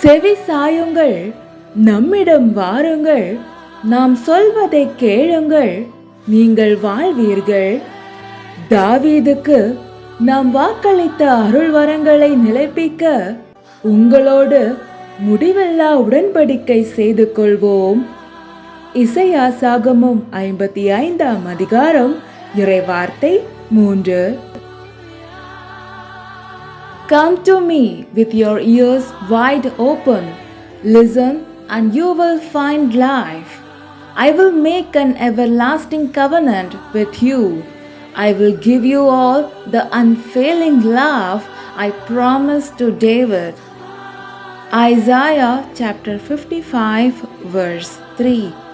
செவி சாயுங்கள் நம்மிடம் வாருங்கள். நாம் சொல்வதை கேளுங்கள் நீங்கள் வாழ்வீர்கள். தாவீதுக்கு நாம் வாக்களித்த அருள் வரங்களை நிலைப்பிக்க உங்களோடு முடிவில்லா உடன்படிக்கை செய்து கொள்வோம். இசையாசாகமும் ஐம்பத்தி ஐந்தாம் அதிகாரம் இறைவார்த்தை மூன்று. Come to me with your ears wide open. Listen, and you will find life. I will make an everlasting covenant with you. I will give you all the unfailing love I promised to David. Isaiah chapter 55, verse 3.